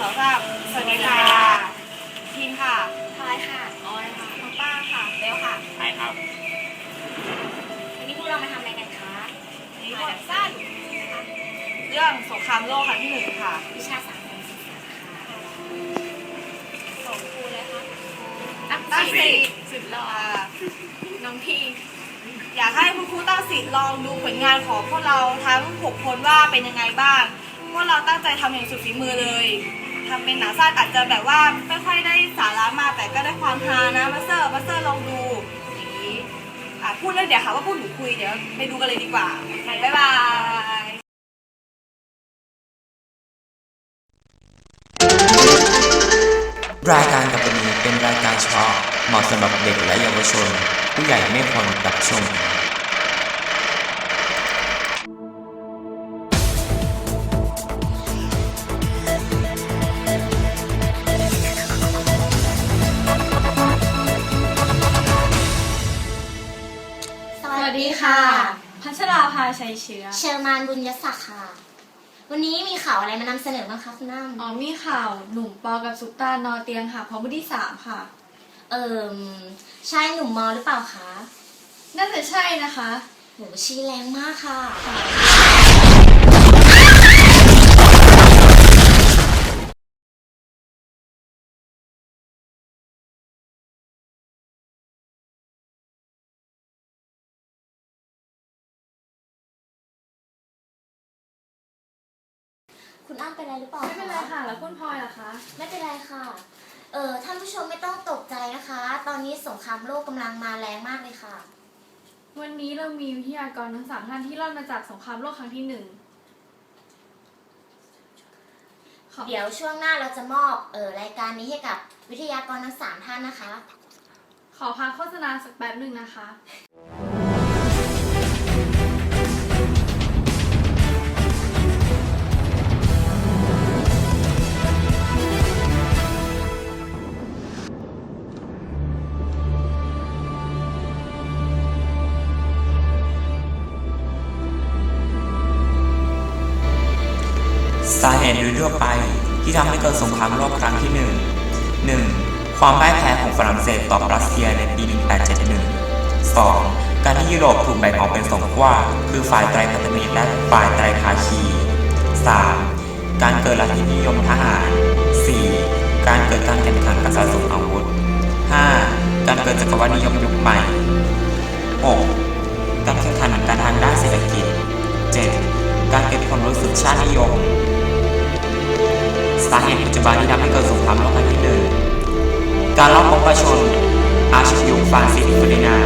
สองสามสวัสดีค่ะทีมค่ะพลอยค่ะ ออยค่ะน้องป้าค่ะเบลค่ะใช่ครับวันนี้พวกเรามาทำอะไรกันคะนี่บทสั้นเรื่องสงครามโลกครั้งที่หนึ่งค่ะ วิชาสังคมศึกษาค่ะส่งครูเลยค่ะตั้งตั้งสิสิสุดหล่อน้องพี่ อยากให้คุณครูตั้งสิทธิ์ลองดูผลงานของพวกเราทั้งหกคนว่าเป็นยังไงบ้าง พวกเราตั้งใจทำอย่างสุดฝีมือเลย ทำเป็นหนังสั้นอาจจะแบบว่าไม่ค่อยได้สาระมากแต่ก็ได้ความฮานะมาเตอร์มาเตอร์ลองดูอย่างนี้อะพูดแล้วเดี๋ยวค่ะว่าพูดหนูคุยเดี๋ยวไปดูกันเลยดีกว่าบ๊ายบายรายการกับนี้เป็นรายการเฉพาะเหมาะสำหรับเด็กและเยาวชน ผู้ใหญ่ไม่ควรรับชม วัสดีค่ะ พัชราภาชัยเชื้อ เชอร์มานบุญยศักดิ์ค่ะ วันนี้มีข่าวอะไรมานำเสนอบ้างคะคุณน้อ๋อมีข่าวหนุ่มปอกับซุปตานอเตียงค่ะพร้อมมือที่สามค่ะำเอ่มชายหนุ่มมอหรือเปล่าคะน่าจะใช่นะคะ โหชี้แรงมากค่ะ คุณอ้ำเป็นอะไรหรือเปล่าไม่เป็นไรค่ะ แล้วคุณพลอยล่ะคะ ไม่เป็นไรค่ะ เออท่านผู้ชมไม่ต้องตกใจนะคะ ตอนนี้สงครามโลกกำลังมาแรงมากเลยค่ะ วันนี้เรามีวิทยากรทั้งสามท่านที่รอดมาจากสงครามโลกครั้งที่หนึ่งขอเดี๋ยวช่วงหน้าเราจะมอบเออรายการนี้ให้กับวิทยากรทั้งสามท่านนะคะ ขอพักโฆษณาสักแป๊บหนึ่งนะคะ สาเหตุโดยทั่วไปที่ทำให้เกิดสงครามโลกครั้งที่หนึ่งหนึ่งความพ่ายแพ้ของฝรั่งเศสต่อรัสเซียในปี 1871 2. การที่ยุโรปถูกแบ่งออกเป็นสองขั้วคือฝ่ายไตรพันธมิตรและฝ่ายไตรภาคี 3. การเกิดลัทธินิยมทหาร 4. การเกิดการแข่งขันการสะสมอาวุธ 5. การเกิดจักรวรรดินิยมยุคใหม่ 6. การแข่งขันกันทางด้านเศรษฐกิจ 7. การเกิดความรู้สึกชาตินิยม สาเหตุปัจจุบันที่ทำให้เกิดสงครามโลกครั้งที่หนึ่งการลอบพบประชน อาชบิวฟรานซิสเฟอร์ดินา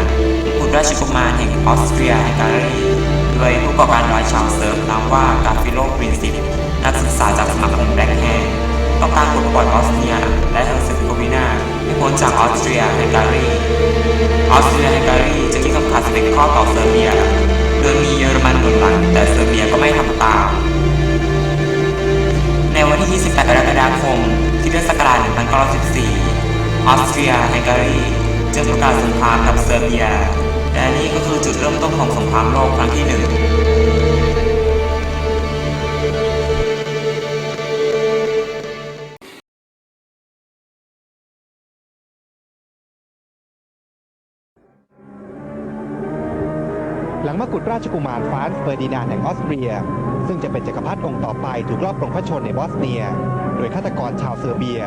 บุตรราชกุมารแห่งออสเตรียแฮงการีโดยผู้ก่อการร้ายชาวเซิร์ฟนามว่ากาฟิโลปรินซิปนักศึกษาจากสมาคมแบล็กแฮนต้องการปลดปล่อยบอสเนีย และเฮอร์เซโกวีนาให้พ้นจากออสเตรียแฮงการีออสเตรียแฮงการีจะที่ต้องขาดสเปกข้อต่อเซอร์เบียโดยมีเยอรมันหนุนหลังแต่เซอร์เบียก็ไม่ทำตาม วันที่ 28 กรกฎาคมที่เทศกราช1914 ออสเตรียฮังการีจึงประกาศสงครามกับเซอร์เบีย และนี่ก็คือจุดเริ่มต้นของสงครามโลกครั้งที่หนึ่ง ราชกุมารฟรานซ์เฟอร์ดินานแห่งออสเตรีย ซึ่งจะเป็นจักรพรรดิองค์ต่อไปถูกลอบปลงพระชนในบอสเนีย โดยฆาตกรชาวเซอร์เบีย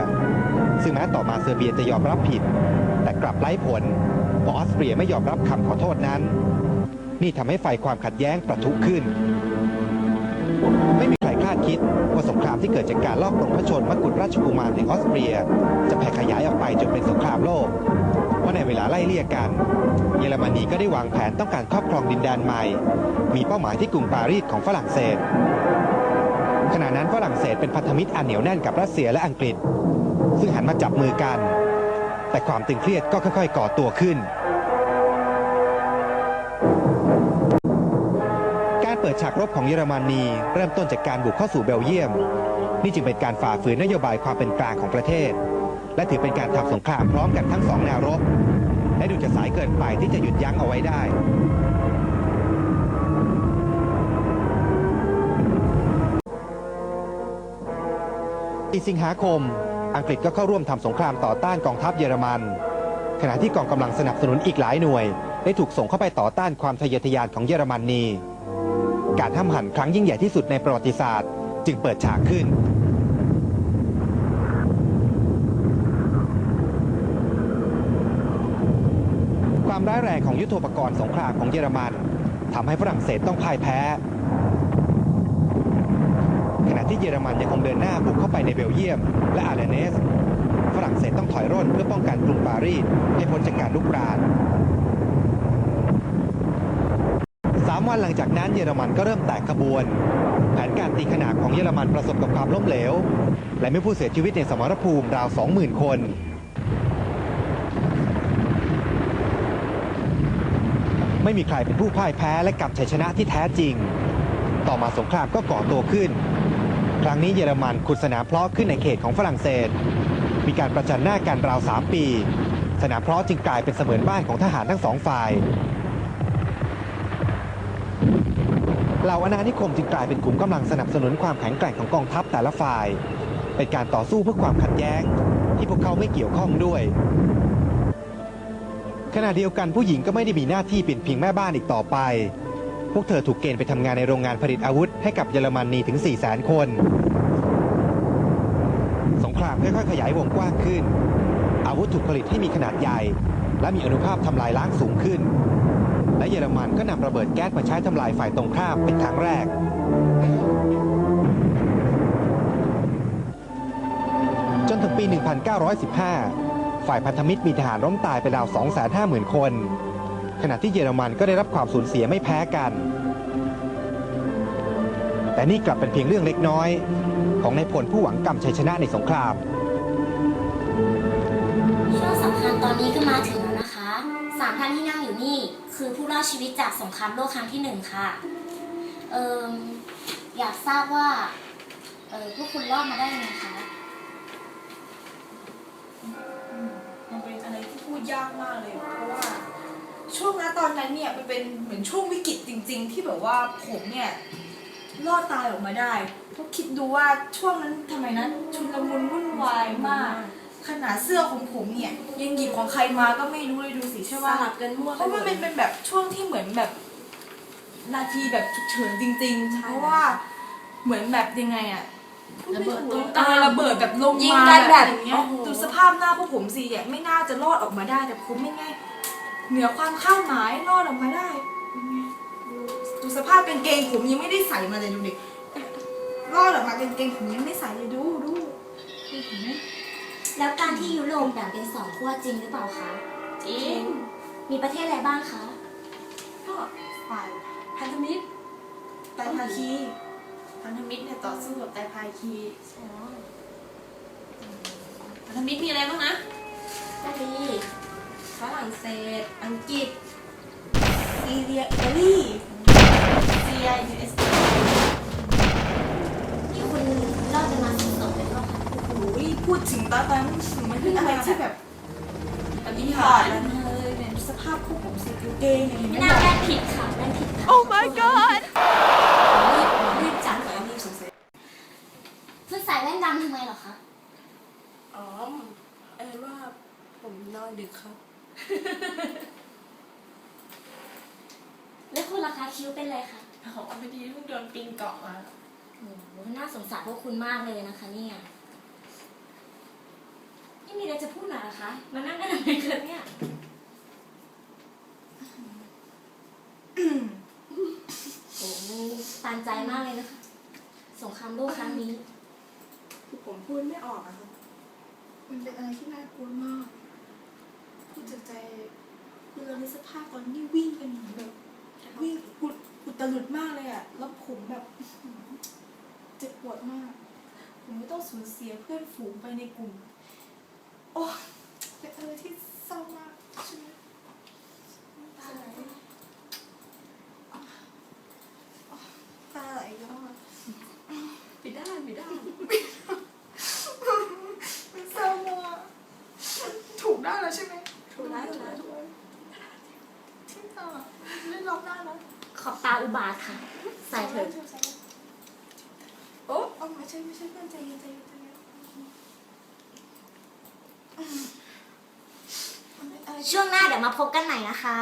ซึ่งแม้ต่อมาเซอร์เบียจะยอมรับผิด แต่กลับไร้ผลเพราะออสเตรียไม่ยอมรับคำขอโทษนั้น นี่ทำให้ไฟความขัดแย้งประทุขึ้น ไม่มีใครคาดคิดว่าสงครามที่เกิดจากการลอบปลงพระชนมกุฎราชกุมารแห่งออสเตรีย จะแผ่ขยายออกไปจนเป็นสงครามโลก เพราในเวลาไล่เลี่ยกัน เยอรมนีก็ได้วางแผนต้องการครอบครองดินแดนใหม่ มีเป้าหมายที่กรุงปารีสของฝรั่งเศส ขณะนั้นฝรั่งเศสเป็นพันธมิตรอันเหนียวแน่นกับรัสเซียและอังกฤษ ซึ่งหันมาจับมือกัน แต่ความตึงเครียดก็ค่อยๆ ก่อตัวขึ้น การเปิดฉากรบของเยอรมนีเริ่มต้นจากการบุกเข้าสู่เบลเยียม นี่จึงเป็นการฝ่าฝืนนโยบายความเป็นกลางของประเทศ และถือเป็นการทำสงครามพร้อมกันทั้งสองแนวรบ และดูจะสายเกินไปที่จะหยุดยั้งเอาไว้ได้จปีสิงหาคม อังกฤษก็เข้าร่วมทำสงครามต่อต้านกองทัพเยอรมัน ขณะที่กองกำลังสนับสนุนอีกหลายหน่วย ได้ถูกส่งเข้าไปต่อต้านความทะเยอทะยานของเยอรมนนีการห้ำหั่นครั้งยิ่งใหญ่ที่สุดในประวัติศาสตร์ จึงเปิดฉากขึ้นายแรงของยุทโธปกรณ์สงครามของเยอรมันทำให้ฝรั่งเศสต้องพ่ายแพ้ ขณะที่เยอรมันยังคงเดินหน้าบุกเข้าไปในเบลเยียม และอาร์เลเนส ฝรั่งเศสต้องถอยร่นเพื่อป้องกันกรุงปารีสให้พ้นจากการลุกรานสามวันหลังจากนั้นเยอรมันก็เริ่มแตกขบวน แผนการตีขนาบของเยอรมันประสบกับความล้มเหลว และมีผู้เสียชีวิตในสมรภูมิราว 20,000 คน ไม่มีใครเป็นผู้พ่ายแพ้และกำชัยชนะที่แท้จริง ต่อมาสงครามก็ก่อตัวขึ้น ครั้งนี้เยอรมันขุดสนามเพลาะขึ้นในเขตของฝรั่งเศส มีการประจันหน้ากันราว 3 ปี สนามเพลาะจึงกลายเป็นเสมือนบ้านของทหารทั้งสองฝ่ายเหล่าอาณานิคมจึงกลายเป็นกลุ่มกำลังสนับสนุนความแข็งแกร่งของกองทัพแต่ละฝ่าย เป็นการต่อสู้เพื่อความขัดแย้ง ที่พวกเขาไม่เกี่ยวข้องด้วย ขณะเดียวกันผู้หญิงก็ไม่ได้มีหน้าที่เป็นเพียงแม่บ้านอีกต่อไป พวกเธอถูกเกณฑ์ไปทำงานในโรงงานผลิตอาวุธให้กับเยอรมนีถึง 4 0 0 0 0 0 คน สงครามค่อยๆขยายวงกว้างขึ้น อาวุธถูกผลิตให้มีขนาดใหญ่ และมีอนุภาพทำลายล้างสูงขึ้น และเยอรมันก็นำระเบิดแก๊สมาใช้ทำลายฝ่ายตรงข้ามเป็นครั้งแรกจนถึงปี 1915 ฝ่ายพันธมิตรมีทหารล้มตายไปราว 250,000 คน ขณะที่เยอรมันก็ได้รับความสูญเสียไม่แพ้กัน แต่นี่กลับเป็นเพียงเรื่องเล็กน้อย ของนายพลผู้หวังกำชัยชนะในสงคราม ช่วงสำคัญตอนนี้ก็มาถึงแล้วนะคะสามท่านที่นั่งอยู่นี่ คือผู้รอดชีวิตจากสงครามโลกครั้งที่หนึ่งค่ะ เอิมอยากทราบว่า เออพวกคุณรอดมาได้ยังไงคะ ดยากมากเลย เพราะว่า ช่วงนั้นตอนนั้นเนี่ยมันเป็นเหมือนช่วงวิกฤตจริง ๆ ที่แบบว่าผมเนี่ยรอดตายออกมาได้เพราะคิดดูว่าช่วงนั้นทำไมนะชุลมุนวุ่นวายมาก ขนาดเสื้อของผมเนี่ยยังหยิบของใครมาก็ไม่รู้เลยดูสิใช่ป่ะสลับกันมั่วเพราะมันเป็นเป็นแบบช่วงที่เหมือนแบบนาทีแบบฉุกเฉินจริง ๆ เพราะว่าเหมือนแบบยังไงอะ ระเบิดตตุ้รมงตามระเบิดแบบลงยิงมากันแบบอย่างเงี้ยโอ้โหดูสภาพหน้าพวกผมสิเนี่ยไม่น่าจะรอดออกมาได้แต่ผมไม่ไงเหนือความคาดหมายรอดออกมาได้เป็นไงดูดูสภาพกางเกงผมยังไม่ได้ใส่มาเลยดูดิรอดออกมากางเกงผมยังไม่ใส่เลยดูดูดูเห็นไหมแล้วการที่ยุโรปแบ่งเป็นสองขั้วจริงหรือเปล่าคะจริงมีประเทศอะไรบ้างคะก็ฝ่ายพันธมิตรไตรภาคี พันธมิตรเนี่ยต่อสู้กับไตรภาคีพันธมิตรมีอะไรบ้างนะก็ดีฝรั่งเศส อังกฤษซีเรียอิตาลีซีเรียยูเอสที่คุณรอดกันมาสุดๆเลยก็ค่ะโอ้ยพูดถึงตอนนั้นมันเป็นอะไรที่แบบปฏิมีหาหาดรแล้วเลยเนี่ยสภาพพวกผมสีกางเกงอย่างไม่นี้น่าได้ผิดค่ะได้ผิดค่ะ Oh my god รีบรีบจัดแล้วรีบสงสัย คุณใส่แว่นดำทำไมเหรอคะ อ๋อเออว่าผม นอนดึกครับ แล้วคุณราคาคิ้วเป็นไรคะอ๋อพอดีเพิ่งโดนปิงเกาะมา โอ้โหน่าสงสารพวกคุณมากเลยนะคะเนี่ยไม่มีอะไรจะพูดหน่อยเหรอคะ มานั่งกันทำไมกันเนี่ย โอ้โหตานใจมากเลยนะคะ สงครามโลกครั้งนี้ คือผมพูดไม่ออกอะครับ มันเป็นอะไรที่น่ากลัวมากพูดจาก ใจคือเราในสภาพตอนนี้วิ่งกันแบบวิ่งอุดอุตลุดมากเลยอะแล้วผมแบบเจ็บปวดมาก ผมไม่ต้องสูญเสียเพื่อนฝูงไปในกลุ่ม โอ้เป็นอะไรที่เศร้ามากใช่ไหม ขอบตาอุบาทค่ะ ใส่เถอะโอ้เอาไม่ใช่ไม่ใช่เพื่อนใจเย็นใจเย็นใจเย็นช่วงหน้าเดี๋ยวมาพบกันใหม่นะคะ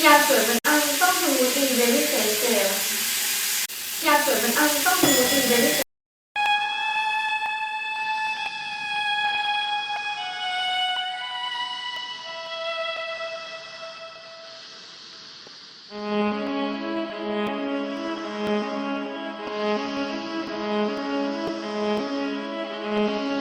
ยาสวยมันอังต้องดูดีเบบี้เสเซลยาสวยมันอังต้องดูดีเบบี้うん。